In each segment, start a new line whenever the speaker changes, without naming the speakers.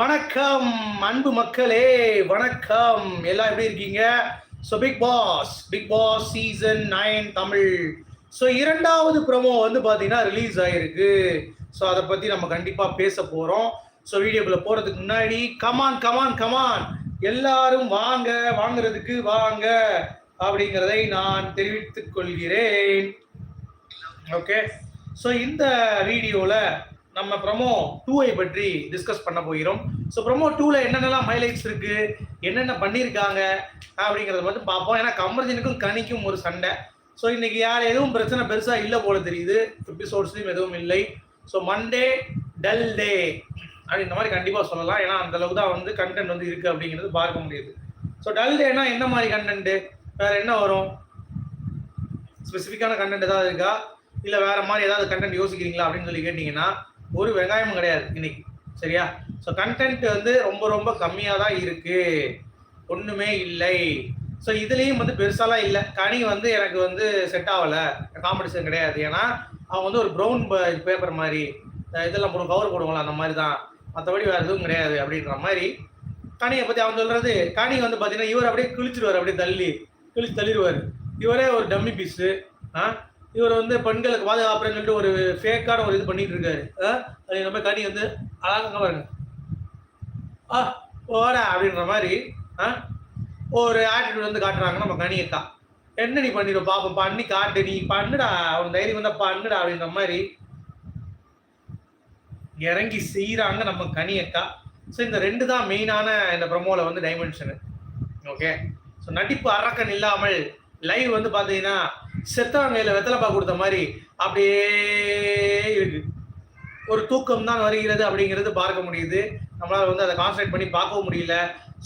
வணக்கம் அன்பு மக்களே வணக்கம். எல்லாம் எப்படி இருக்கீங்க? So Bigg Boss Bigg Boss season nine Tamil. So இரண்டாவது ப்ரோமோ வந்து பார்த்தீங்கன்னா ரிலீஸ் ஆயிருக்கு. ஸோ அதை பற்றி நம்ம கண்டிப்பாக பேச போகிறோம் ஸோ வீடியோக்குள்ளே போகிறதுக்கு முன்னாடி கமான் கமான் கமான் எல்லாரும் வாங்க வாங்குறதுக்கு வாங்க அப்படிங்கிறதை நான் தெரிவித்துக் கொள்கிறேன். ஓகே ஸோ இந்த வீடியோவில் நம்ம ப்ரமோ டூவை பற்றி டிஸ்கஸ் பண்ண போகிறோம். ஸோ ப்ரமோ டூவில் என்னென்னலாம் ஹைலைட்ஸ் இருக்கு என்னென்ன பண்ணியிருக்காங்க அப்படிங்கிறத மட்டும் பார்ப்போம். ஏன்னா கமர்ஜனுக்கும் கனிக்கும் ஒரு சண்டை. ஸோ இன்னைக்கு யார் எதுவும் பிரச்சனை பெருசாக இல்லை போல தெரியுது. எபிசோட்ஸ்லையும் எதுவும் இல்லை. ஸோ மண்டே டல் டே அப்படின்ற மாதிரி கண்டிப்பாக சொல்லலாம். ஏன்னா அந்த அளவுக்கு தான் வந்து கண்டென்ட் வந்து இருக்குது அப்படிங்கிறது பார்க்க முடியுது. ஸோ டல் டேனா என்ன மாதிரி கண்டென்ட்டு வேற என்ன வரும்? ஸ்பெசிஃபிக்கான கண்டென்ட் ஏதாவது இருக்கா? இல்லை வேற மாதிரி ஏதாவது கண்டென்ட் யோசிக்கிறீங்களா அப்படின்னு சொல்லி கேட்டிங்கன்னா ஒரு வெங்காயமும் கிடையாது இன்னைக்கு. சரியா? ஸோ கண்டென்ட் வந்து ரொம்ப ரொம்ப கம்மியாக தான் இருக்கு. ஒன்றுமே இல்லை. ஸோ இதுலேயும் வந்து பெருசாலாம் இல்லை. கனி வந்து எனக்கு வந்து செட் ஆகலை. காம்படிஷன் கிடையாது. ஏன்னா அவங்க வந்து ஒரு ப்ரௌன் பேப்பர் மாதிரி இதெல்லாம் போடும் கவர் போடுவாங்களா அந்த மாதிரி தான் மற்றபடி வேறு எதுவும் கிடையாது அப்படின்ற மாதிரி. கனியை பற்றி அவன் சொல்கிறது கனி வந்து பார்த்தீங்கன்னா இவர் அப்படியே கிழிச்சிருவார் அப்படியே தள்ளி. கிழிச்சு தள்ளிடுவார் இவரே ஒரு டம்மி பீஸு ஆ? இவர் வந்து பெண்களுக்கு பாதுகாப்புறேன்னு சொல்லிட்டு ஒரு ஃபேக்கான ஒரு இது பண்ணிட்டு இருக்காரு. ஆ? அது நம்ம கனி வந்து அழகாக பாருங்க. ஆ ஓட அப்படின்ற மாதிரி ஆ? ஒரு ஆட்டிடியூட் வந்து காட்டுறாங்க நம்ம கனியக்கா என்ன நீ பண்ணிடும் பாப்போம் பண்ணி காட்டு நீ பண்ணுடா அவன் தைரியம் வந்தா பண்ணுடா அப்படின்ற மாதிரி இறங்கி செய்கிறாங்க நம்ம கனியக்கா ஸோ இந்த ரெண்டு தான் மெயினான இந்த ப்ரமோவில் வந்து டைமென்ஷனு ஓகே ஸோ நடிப்பு அரக்கன் இல்லாமல் லைவ் வந்து பார்த்தீங்கன்னா செத்தவங்கையில் வெத்தலைப்பா கொடுத்த மாதிரி அப்படியே இருக்கு. ஒரு தூக்கம் தான் வருகிறது அப்படிங்கிறது பார்க்க முடியுது. நம்மளால் வந்து அதை கான்சன்ட்ரேட் பண்ணி பார்க்கவும் முடியல.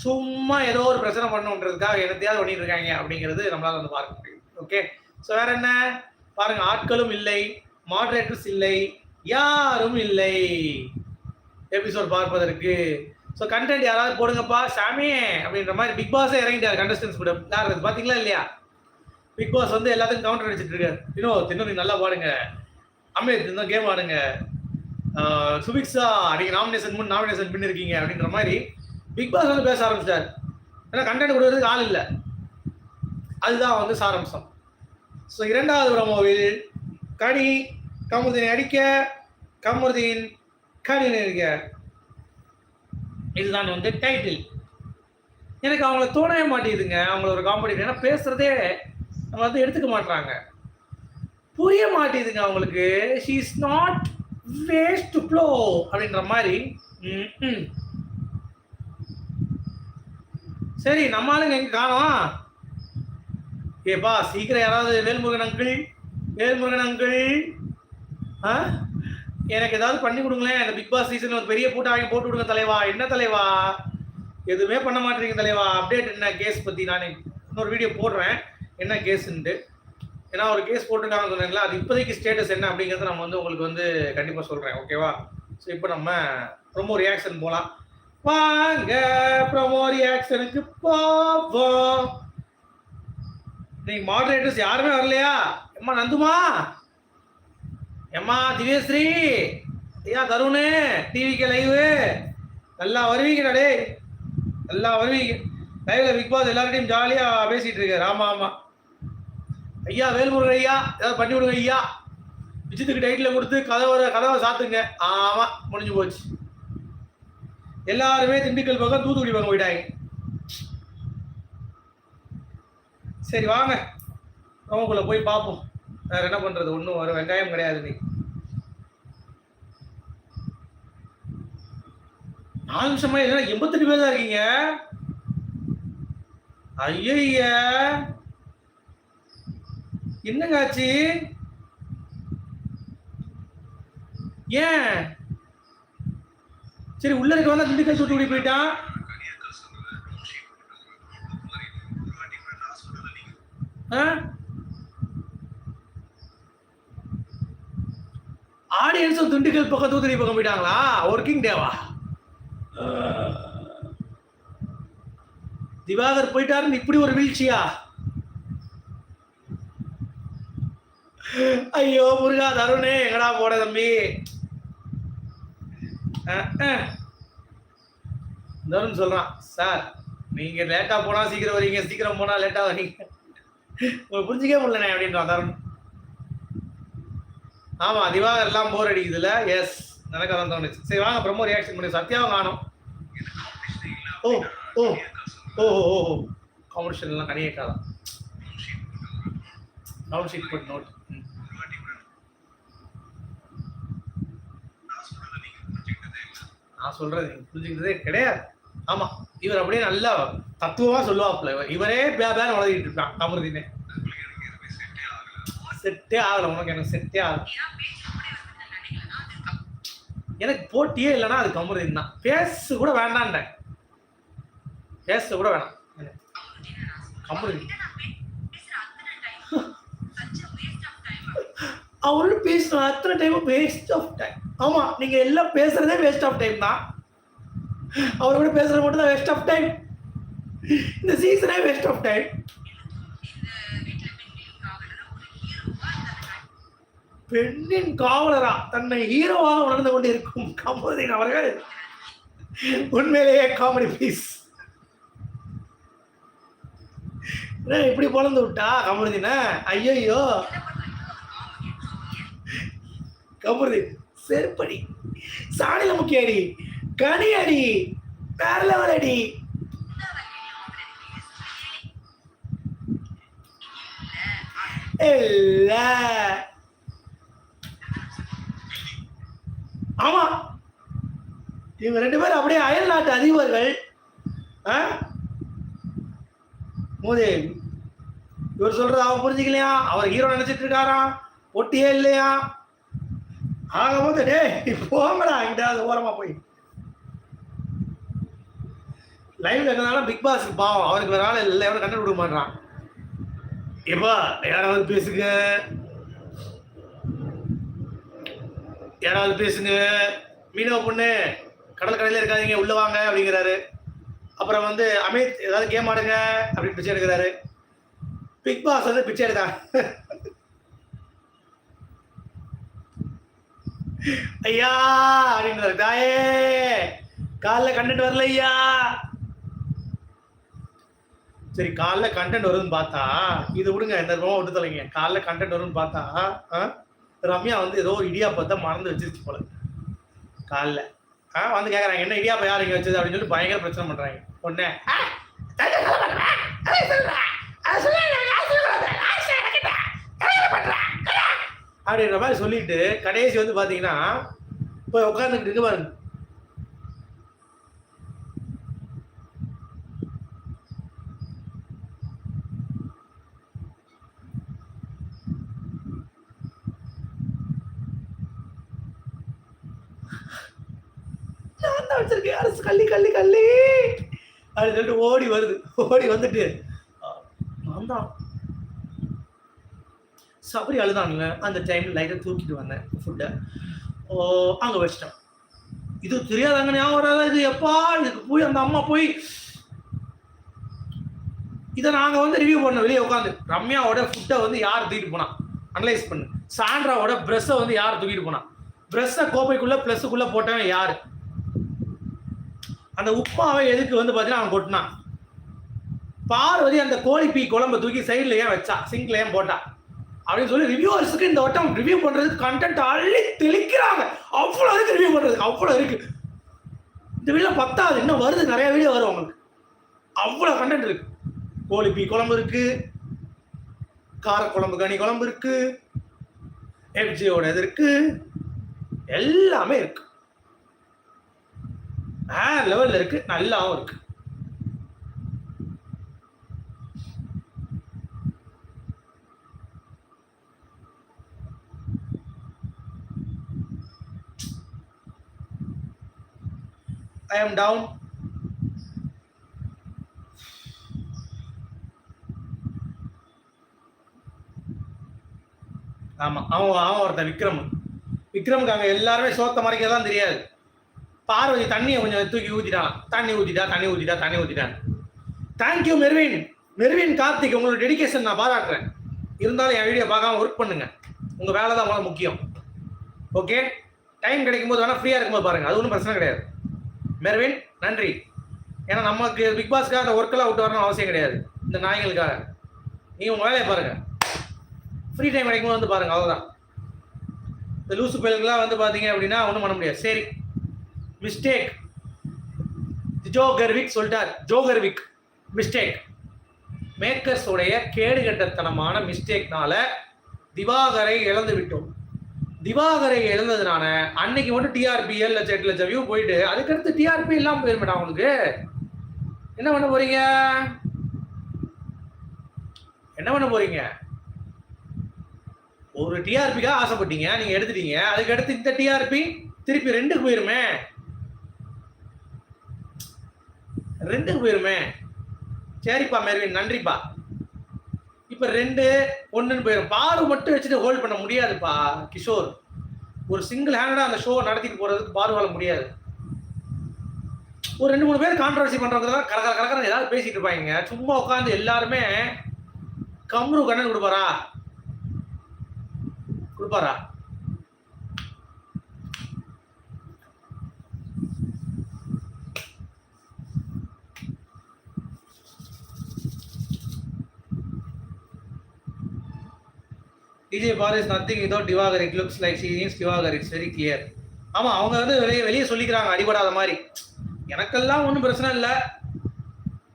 சும்மா ஏதோ ஒரு பிரச்சனை பண்ணணுன்றதுக்காக என்னத்தையாவது பண்ணிட்டு இருக்காங்க அப்படிங்கிறது நம்மளால் வந்து பார்க்க முடியும் ஓகே ஸோ வேற என்ன? பாருங்க ஆட்களும் இல்லை மாடரேட்டர்ஸ் இல்லை யாரும் இல்லை. எபிசோட் பார்ப்பதற்கு. ஸோ கண்டென்ட் யாராவது போடுங்கப்பா. சாமி அப்படின்ற மாதிரி பிக் பாஸே இறங்கிட்டார் கண்டஸ்டன்ஸ் கூட. யார் பார்த்தீங்களா இல்லையா? பிக் பாஸ் வந்து எல்லாத்துக்கும் கவுண்டர் அடிச்சிட்டு இருக்காரு. இன்னும் தின்னும் நீ நல்லா பாடுங்க. அமித் இந்த கேம் ஆடுங்க. சுபிக்ஸா சுபிக்ஷா நாமினேஷன் முன் நாமினேஷன் பண்ணிருக்கீங்க அப்படின்ற மாதிரி பிக் பாஸ் வந்து பேச ஆரம்பிச்சிட்டார் ஏன்னா கண்டென்ட் கொடுக்கறதுக்கு ஆள் இல்லை. அதுதான் வந்து சாரம்சம். ஸோ இரண்டாவது பிரமோவில் கனி கமுதினை அடிக்க கமுதின் கனி இருக்க இதுதான் வந்து டைட்டில் எனக்கு அவங்கள தோணவே மாட்டேங்குதுங்க. அவங்கள ஒரு காமெடி ஏன்னா பேசுறதே வந்து எடுத்துக்க மாட்டுறாங்க புரிய மாட்டேங்குதுங்க அவங்களுக்கு. She is not waste to blow அப்படின்ற மாதிரி. ம், ம். சரி நம்ம ஆளுங்க எங்க காணோம்? ஏப்பா சீக்கிரம் யாராவது வேல்முருகன் அங்கிள் வேல்முருகன் அங்கிள் ஆ? எனக்கு ஏதாவது பண்ணி கொடுங்களேன். இந்த பிக் பாஸ் சீசன் ஒரு பெரிய பூட்டை வாங்கி போட்டு விடுங்க தலைவா. என்ன தலைவா? எதுவுமே பண்ண மாட்டேங்க தலைவா. அப்டேட் என்ன கேஸ் பத்தி? நான் இன்னொரு வீடியோ போடுறேன். என்ன கேஸ்ன்ட்டு ஏன்னா ஒரு கேஸ் போட்டிருக்காங்கன்னு சொன்னீங்களா அது இப்போதைக்கு ஸ்டேட்டஸ் என்ன அப்படிங்கிறத நம்ம வந்து உங்களுக்கு வந்து கண்டிப்பாக சொல்கிறேன் ஓகேவா ஸோ இப்போ நம்ம ப்ரொமோ ரியாக்ஷன் போகலாம் வாங்க ப்ரொமோ ரியாக்ஷனுக்கு போவோம். இன்னைக்கு மாடரேட்டர்ஸ் யாருமே வரலையா? எம்மா நந்துமா? எம்மா திவ்யஸ்ரீ? ஐயா தருணு டிவிக்கு லைவு நல்லா வருவீங்கடா டேய். நல்லா வருவீங்க. லைவ்ல பிக் பாஸ் எல்லார்டையும் ஜாலியா பேசிட்டு இருக்காரு ஆமா ஆமா. ஐயா வேல்முருகன் ஐயா ஏதாவது பண்ணி விடுங்க ஐயா. விஜயத்துக்கு டைட்டில் கொடுத்து கதவை கதவை சாத்துங்க. ஆமா முடிஞ்சு போச்சு. எல்லாருமே திண்டுக்கல் பக்கம் தூத்துக்குடி பக்கம் போயிட்டாங்க. சரி வாங்க. அவங்களுக்குள்ள போய் பார்ப்போம். வேற என்ன பண்றது? ஒன்றும் வரும் வெங்காயம் கிடையாது நீ நாலு நிமிஷமா இல்லைன்னா எண்பத்தெட்டு பேர் தான் இருக்கீங்க. ஐய என்னங்க ஆச்சு? ஏன்? சரி உள்ள இருக்க வந்தா திண்டுக்கல் தூத்துக்குடி போயிட்டான். ஆ? ஆடியன்ஸும் திண்டுக்கல் பக்கம் தூத்துக்குடி பக்கம் போயிட்டாங்களா? ஒர்க்கிங் டேவா திவாகர் போயிட்டாருன்னு இப்படி ஒரு வீழ்ச்சியா? ஐயோ முருகா தருணே எங்கடா போட தம்பி? தருண் சொல்றான் சார் நீங்க லேட்டா போனா சீக்கிரம் வரீங்க சீக்கிரம் போனா லேட்டா வரீங்க. உங்களுக்கு புரிஞ்சிக்கவே முடியலண்ணே அப்படின்றான் தருண். ஆமா திவாகர் எல்லாம் போர் அடிக்குதுல்ல? எஸ் எனக்கு அதான் தோணுச்சு. சரி வாங்க ப்ரமோ ரியாக்ஷன் பண்ணி சத்யாவும் காணும். ஓ ஓ ஓ ஓ ஓ காம்படிஷன் எல்லாம் கனியே காலம் டவுன் ஷீட் போட்டு நோட் நான் சொல்றது நீங்க புரிஞ்சுக்கிட்டதே கிடையாது. ஆமா இவர் அப்படியே நல்லா தத்துவமா சொல்லுவாப்ல இவர். இவரே பேர் வளர்த்திட்டு இருக்கான் அமிர்தினே. செட்டே ஆகல உனக்கு எனக்கு செட்டே ஆகல. எனக்கு போட்டியே இல்லைன்னா அது கமருதீன் தான். பேச கூட வேண்டான்டேன் பேச கூட வேணாம். எனக்கு. கமருதீன் அவரு பேசுற அத்தனை டைம் வேஸ்ட் ஆஃப் டைம் ஆமா நீங்க எல்லாம் பேசுறதே வேஸ்ட் ஆஃப் டைம் தான். அவர் கூட பேசுறது மட்டும் தான் வேஸ்ட் ஆஃப் டைம் இந்த சீசனே வேஸ்ட் ஆஃப் டைம் பெண்ணின் காவலரா தன்னை ஹீரோவாக உணர்ந்து கொண்டிருக்கும் கமருதீன் அவர்கள். உண்மையிலேயே காமெடி பீஸ் இப்படி பொழந்து விட்டா கமருதீன ஐயோ கமருதீன் செருப்படி. சாணில முக்கிய அடி. கனி அடி. வேற லெவல் அடி. இல்ல. ஆமா. இவங்க ரெண்டு பேரும் அப்படியே அயல் நாட்டு அதிபர்கள். மோதே இவர் சொல்றது அவன் புரிஞ்சுக்கலையா? அவர் ஹீரோ நினைச்சிட்டு இருக்காராம் ஒட்டியே இல்லையா? ஆகும்போது டே டேய் போங்கடா எங்கிட்ட ஓரமா போய். லைவ்ல இருக்கிறதால பிக் பாஸ் பாவம். அவருக்கு வேற ஆள் இல்லை எவரும் கண்டு கொடுக்க மாட்டான் எப்பா யாராவது பேசுங்க. யாராவது பேசுங்க. மீனவ பொண்ணு கடல் கடையில் இருக்காதீங்க உள்ள வாங்க அப்படிங்கிறாரு. அப்புறம் வந்து அமித் ஏதாவது கேம் ஆடுங்க அப்படின்னு பிச்சை எடுக்கிறாரு. பிக் பாஸ் வந்து பிச்சை எடுக்காங்க ஐயா அப்படின்றாரு. தாயே காலைல கண்டென்ட் வரல ஐயா. சரி காலைல கண்டென்ட் வருதுன்னு பார்த்தா இது விடுங்க இந்த ரூபா விட்டு தலைங்க காலைல கண்டென்ட் வரும்னு பார்த்தா ஆ, ரம்யா வந்து ஏதோ ஒரு பார்த்தா மறந்து வச்சிருச்சு போல. காலைல. ஆ வந்து கேட்குறாங்க என்ன இடியாப்பம் யார் இங்கே வச்சது? அப்படின்னு சொல்லி பயங்கர பிரச்சனை பண்ணுறாங்க ஒன்று "ஆ, தண்ணி சொல்ல மாட்டேன். அதை சொல்றேன். அதை சொல்ல எனக்கு ஆசை வராது. ஆசை எனக்கு இல்லை. கல்யாணம் பண்றேன். கல்யாணம்." அப்படின்ற மாதிரி சொல்லிட்டு கடைசி வந்து பார்த்தீங்கன்னா போய் உட்காந்துக்கிட்டு இருக்கு பாருங்க. வச்சிருக்கேன். அரசு கள்ளி கள்ளி கள்ளி. அப்படின்னு சொல்லிட்டு ஓடி வருது. ஓடி வந்துட்டு "ஆ, நான் தான் சபரி அழுதானுங்க. அந்த டைம்ல லைட்டை தூக்கிட்டு வந்தேன் ஃபுட்டை ஓ அங்கே வச்சிட்டேன். இது தெரியாதாங்க ஞாபகம் வராதா? இது எப்பா? இதுக்கு போய் அந்த அம்மா போய் இதை நாங்கள் வந்து ரிவ்யூ பண்ணோம் வெளியே உட்காந்து. ரம்யாவோட ஃபுட்டை வந்து யார் தூக்கிட்டு போனா? அனலைஸ் பண்ணு. சாண்ட்ராவோட ப்ரெஸ்ஸை வந்து யார் தூக்கிட்டு போனா? ப்ரெஸ்ஸை கோப்பைக்குள்ள ப்ளஸ்ஸுக்குள்ள போட்டவன் யார்? அந்த உப்பாவை எதுக்கு வந்து பார்த்தீங்கன்னா அவன் கொட்டினான். பார்வதி அந்த கோழி பீ தூக்கி சைடில் ஏன் வச்சா? சிங்க்ல ஏன் போட்டா? அப்படின்னு சொல்லி ரிவ்யூவர்ஸுக்கு இந்த வட்டம் ரிவ்யூ பண்ணுறதுக்கு கண்டென்ட் அள்ளி தெளிக்கிறாங்க. அவ்வளோ இருக்கு ரிவ்யூ பண்ணுறதுக்கு அவ்வளோ இருக்கு. இந்த வீடியோ பத்தாவது இன்னும் வருது நிறைய வீடியோ வரும் அவங்களுக்கு அவ்வளோ கண்டென்ட் இருக்கு. கோழி பீ குழம்பு இருக்கு. காரக்குழம்பு கனி குழம்பு இருக்கு. எஃப்ஜியோட இது இருக்கு. எல்லாமே இருக்கு. வேற லெவலில் இருக்கு நல்லாவும் இருக்கு. I am down. ஆமா அவன் அவன் ஒருத்தன் விக்ரம். விக்ரமுக்கு அங்க எல்லாருமே சோத்த தான் தெரியாது. பார்வதி தண்ணியை கொஞ்சம் தூக்கி ஊத்திட்டான். தண்ணி ஊத்திட்டா தண்ணி ஊத்திட்டா தண்ணி ஊத்திட்டான் thank you Mervin. Mervin Karthik உங்களோட டெடிகேஷன் நான் பாராட்டுறேன். இருந்தாலும் என் வீடியோ பார்க்காம ஒர்க் பண்ணுங்க. உங்க வேலை தான் முதல்ல முக்கியம். ஓகே டைம் கிடைக்கும் போது வேணா ஃப்ரீயா இருக்கும்போது பாருங்க. அது ஒன்றும் பிரச்சனை கிடையாது. மெர்வின் நன்றி. ஏன்னா நமக்கு பிக் பாஸ்க்காக அந்த ஒர்க்கெல்லாம் விட்டு வரணும் அவசியம் கிடையாது. இந்த நாய்களுக்காக. நீங்கள் உங்கள் வேலையை பாருங்கள் ஃப்ரீ டைம் கிடைக்கும்போது வந்து பாருங்கள் அவ்வளோதான் இந்த லூசு பயல்கள்லாம் வந்து பார்த்தீங்க அப்படின்னா ஒன்றும் பண்ண முடியாது. சரி. மிஸ்டேக் ஜோ கர்விக் சொல்லிட்டார். ஜோ கர்விக். மிஸ்டேக் மேக்கர்ஸ் உடைய கேடுகட்டத்தனமான மிஸ்டேக்னால திவாகரை இழந்து விட்டோம் திவாகரை இழந்ததுனால அன்னைக்கு மட்டும் டிஆர்பி ஏழு லட்சம் எட்டு லட்சம் வியூ போயிட்டு அதுக்கடுத்து டிஆர்பி இல்லாமல் போயிருமேடா உங்களுக்கு. என்ன பண்ண போறீங்க? என்ன பண்ண போறீங்க? ஒரு டிஆர்பிக்காக ஆசைப்பட்டீங்க நீங்க எடுத்துட்டீங்க. அதுக்கடுத்து இந்த டிஆர்பி திருப்பி ரெண்டுக்கு போயிருமே. ரெண்டுக்கு போயிருமே. சரிப்பா மேர்வின் நன்றிப்பா. இப்ப ரெண்டு ஒன்றுன்னு போயிடும் பாரு மட்டும் வச்சுட்டு ஹோல்ட் பண்ண முடியாதுப்பா கிஷோர். ஒரு சிங்கிள் ஹேண்டடா அந்த ஷோ நடத்திட்டு போறதுக்கு பாருவால முடியாது. ஒரு ரெண்டு மூணு பேர் கான்ட்ரவர்சி பண்றவங்க தான் கலக்கர கலக்கர ஏதாவது பேசிட்டு இருப்பாங்க. சும்மா உட்காந்து எல்லாருமே கம்ரு கண்ணன் கொடுப்பாரா? கொடுப்பாரா? DJ bar is nothing without Divakar it looks like she is Divakar it's very clear ஆமாம் அவங்க வந்து வெளியே வெளியே சொல்லிக்கிறாங்க அடிபடாத மாதிரி. எனக்கெல்லாம் ஒன்றும் பிரச்சனை இல்லை.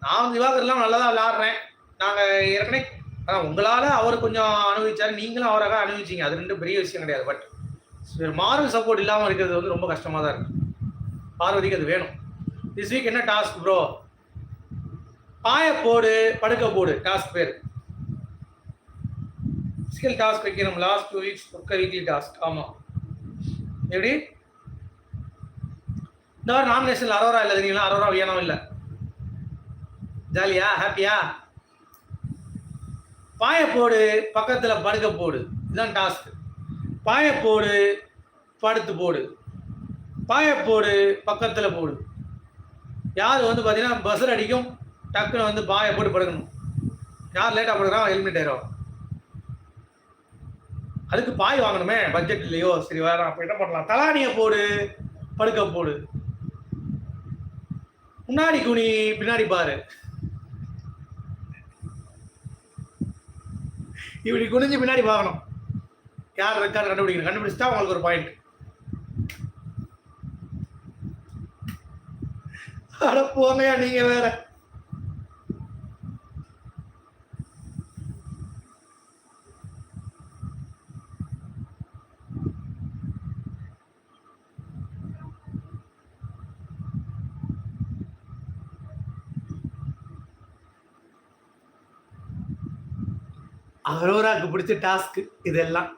நான் திவாகர்லாம் நல்லா தான் விளையாடுறேன் நாங்கள் ஏற்கனவே ஆனால் உங்களால் அவர் கொஞ்சம் அனுபவிச்சார். நீங்களும் அவராக அனுபவிச்சிங்க. அது ரெண்டு பெரிய விஷயம் கிடையாது. பட் மார்வல் சப்போர்ட் இல்லாமல் இருக்கிறது வந்து ரொம்ப கஷ்டமாக தான் இருக்கு. பார்வதிக்கு அது வேணும். திஸ் வீக் என்ன டாஸ்க் ப்ரோ பாய போடு படுக்க போடு டாஸ்க் பேர். ஸ்கில் டாஸ்க் வைக்கணும் லாஸ்ட் டூ வீக்ஸ் ஒர்க்க வீக்லி டாஸ்க் ஆமாம் எப்படி? இந்த மாதிரி நாமினேஷன் அரோரா இல்லை தெரியுங்களா? அரோரா வியானம் இல்லை. ஜாலியா? ஹாப்பியா? பாய போடு பக்கத்தில் படுக்க போடு. இதுதான் டாஸ்க் பாய போடு படுத்து போடு. பாய போடு பக்கத்தில் போடு. யார் வந்து பார்த்தீங்கன்னா பஸ்ஸில் அடிக்கும் டக்குன்னு வந்து பாய போட்டு படுக்கணும். யார் லேட்டாக படுக்கிறான் ஹெல்மெட் ஆயிரும். அதுக்கு பாய் வாங்கணுமே பட்ஜெட் இல்லையோ? சரி வேற அப்போ என்ன பண்ணலாம்? தலானியை போடு படுக்க போடு. முன்னாடி குனி பின்னாடி பாரு. இப்படி குனிஞ்சு பின்னாடி பார்க்கணும் யார் இருக்காரு கண்டுபிடிக்கணும். கண்டுபிடிச்சா உங்களுக்கு ஒரு பாயிண்ட் அட போங்கயா நீங்க வேற. அரோராக்கு பிடிச்ச டாஸ்க் இதெல்லாம்.